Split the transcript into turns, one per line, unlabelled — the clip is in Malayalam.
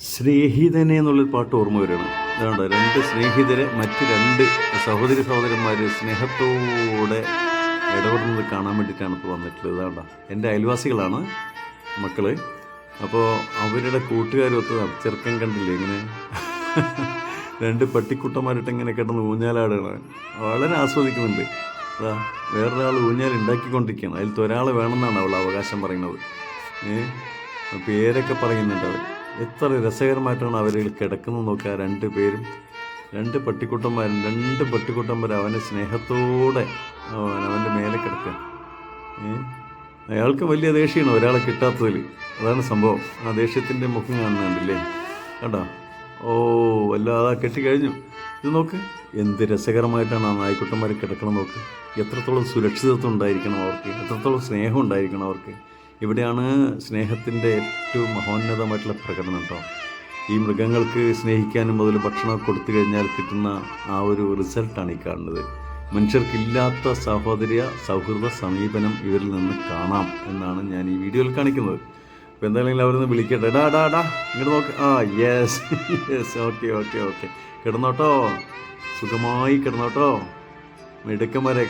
സ്നേഹിതനെ എന്നുള്ളൊരു പാട്ട് ഓർമ്മ വരികയാണ്. അതുകൊണ്ട് രണ്ട് സ്നേഹിതരെ മറ്റ് രണ്ട് സഹോദരി സഹോദരന്മാർ സ്നേഹത്തോടെ ഇടപെടുന്നത് കാണാൻ വേണ്ടിയിട്ടാണ് ഇപ്പോൾ വന്നിട്ടുള്ളത്. ഇതാണ്ട എന്റെ അയൽവാസികളാണ് മക്കൾ. അപ്പോൾ അവരുടെ കൂട്ടുകാരൊത്ത് ചെറുക്കൻ കണ്ടില്ലേ ഇങ്ങനെ? രണ്ട് പട്ടിക്കുട്ടന്മാരിട്ട് ഇങ്ങനെ കിടന്ന് ഊഞ്ഞാലാടുകയാണ്. വളരെ ആസ്വദിക്കുന്നുണ്ട്. അതാ വേറൊരാൾ ഊഞ്ഞാൽ ഉണ്ടാക്കിക്കൊണ്ടിരിക്കുകയാണ്. അതിൽ ഒരാൾ വേണമെന്നാണ് അവൾ അവകാശം പറയുന്നത്. ഏ പേരൊക്കെ പറയുന്നുണ്ട് അവർ എത്ര രസകരമായിട്ടാണ് അവരിൽ കിടക്കുന്നത് നോക്കുക. രണ്ട് പേരും രണ്ട് പട്ടിക്കുട്ടന്മാരും രണ്ട് പട്ടിക്കുട്ടന്മാർ അവനെ സ്നേഹത്തോടെ അവൻ അവന്റെ മേലെ കിടക്കുക. അയാൾക്ക് വലിയ ദേഷ്യമാണ് ഒരാളെ കിട്ടാത്തതിൽ. അതാണ് സംഭവം. ആ ദേഷ്യത്തിന്റെ മുഖം കാണുന്നുണ്ടല്ലേ കണ്ടോ? ഓ വല്ലാതെ കെട്ടിക്കഴിഞ്ഞു ഇത് നോക്ക്. എന്ത് രസകരമായിട്ടാണ് ആ നായ്ക്കുട്ടന്മാർ കിടക്കണം നോക്ക്. എത്രത്തോളം സുരക്ഷിതത്വം ഉണ്ടായിരിക്കണം അവർക്ക്. എത്രത്തോളം സ്നേഹം ഉണ്ടായിരിക്കണം അവർക്ക്. ഇവിടെയാണ് സ്നേഹത്തിന്റെ ഏറ്റവും മഹോന്നതമായിട്ടുള്ള പ്രകടനം കേട്ടോ. ഈ മൃഗങ്ങൾക്ക് സ്നേഹിക്കാനും അതിൽ ഭക്ഷണം കൊടുത്തു കഴിഞ്ഞാൽ കിട്ടുന്ന ആ ഒരു റിസൾട്ടാണ് ഈ കാണുന്നത്. മനുഷ്യർക്കില്ലാത്ത സഹോദര്യ സൗഹൃദ സമീപനം ഇവരിൽ നിന്ന് കാണാം എന്നാണ് ഞാൻ ഈ വീഡിയോയിൽ കാണിക്കുന്നത്. അപ്പോൾ എന്തായാലും അവരൊന്ന് വിളിക്കട്ടെ. ഡാ ഡാ ഡാ ഇങ്ങോട്ട് നോക്ക്. ആ yes yes okay okay okay കിടന്നോട്ടോ. സുഖമായി കിടന്നോട്ടോ. മിടുക്കന്മാരെ